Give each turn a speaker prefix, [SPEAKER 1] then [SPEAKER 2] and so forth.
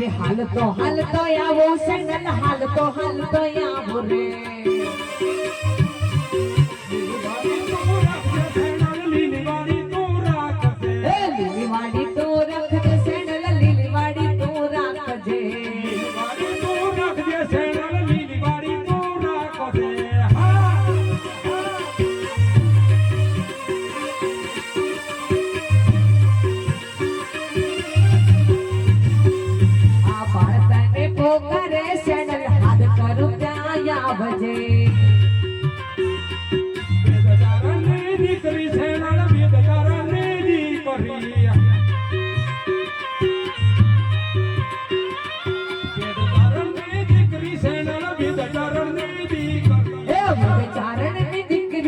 [SPEAKER 1] અને હાલતો હાલતો આવો સંગન હાલતો હાલતો આવો રે લીલી વાડી ભજે.
[SPEAKER 2] દીકરી છે દીકરી.